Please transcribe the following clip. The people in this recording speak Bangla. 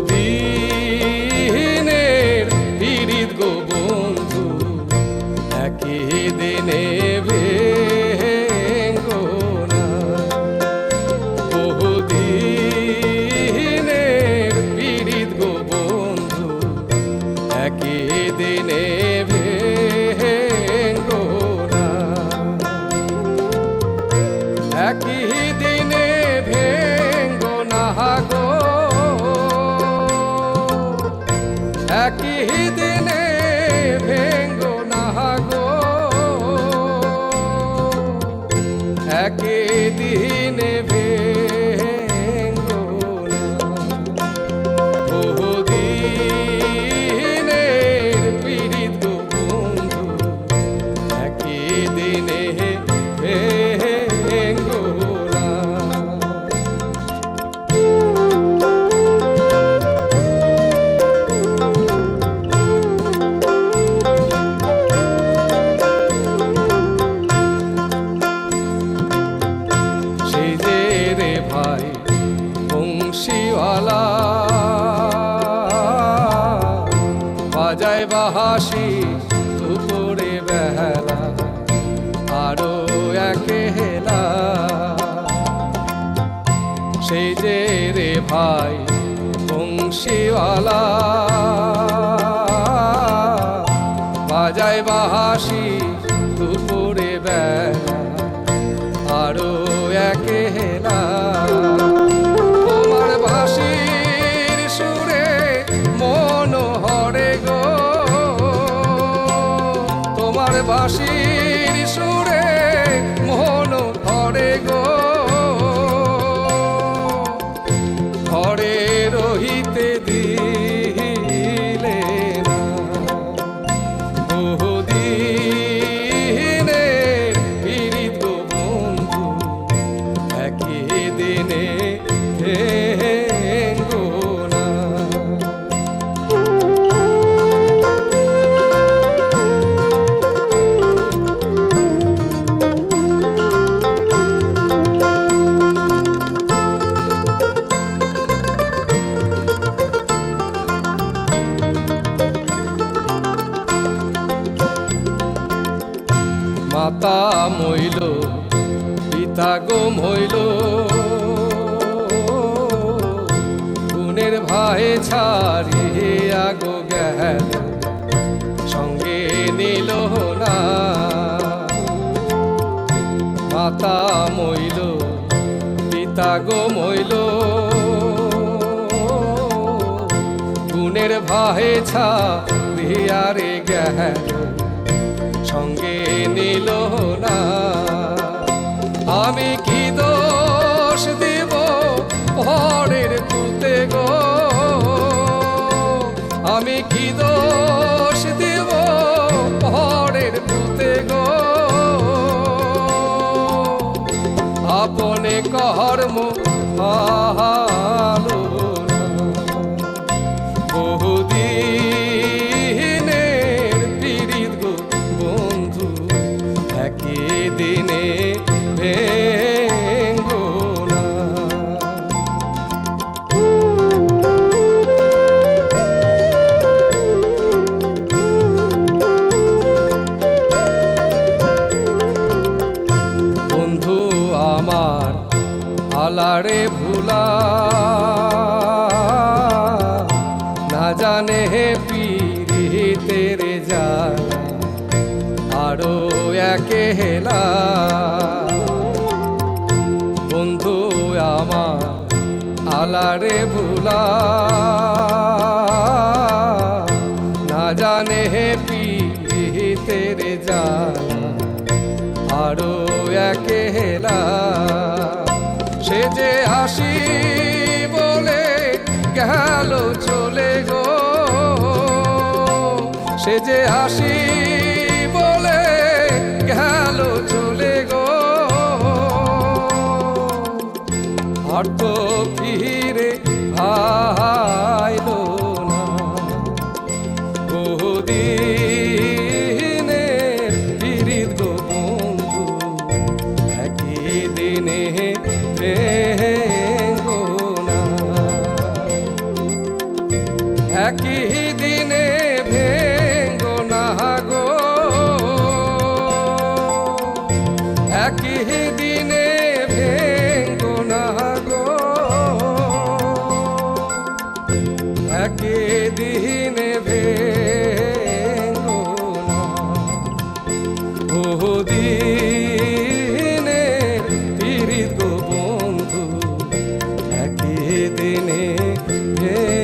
Be. ভাই বংশীওয়ালা। বাজায় বাহাসি দুপুরে বেলা, আরও একে হেলা। তোমার বাঁশির সুরে মন হরে গো। তোমার বাঁশির মাতা মইল, পিতা গো মইল। গুণের ভাই ছাড়িয়া গো গেল সঙ্গে নিল না। মাতা মইল, পিতা গো মইল। গুণের ভাই ছাড়িয়া রে গেল সঙ্গে নিল কর্ম বহুদিনের পীড়িত গো বন্ধু একই দিনে বন্ধু আমার আলারে ভুলা। না জানে হে পিরি তেরে যা আরও একে হেলা। বন্ধু আমার আলারে ভুলা। না জানে হে পিরি তেরে আরও একে হেলা। যে হাসি বলে গেল চলে গো। সে যে হাসি বলে গেল চলে গো। আর তো ফিরে আইলো না। বহুদিনের পীড়িত গো বন্ধু, একই দিনে মিটে একই দিনে ভেঙ্গো না গো। একই দিনে प्रतिदिने हे।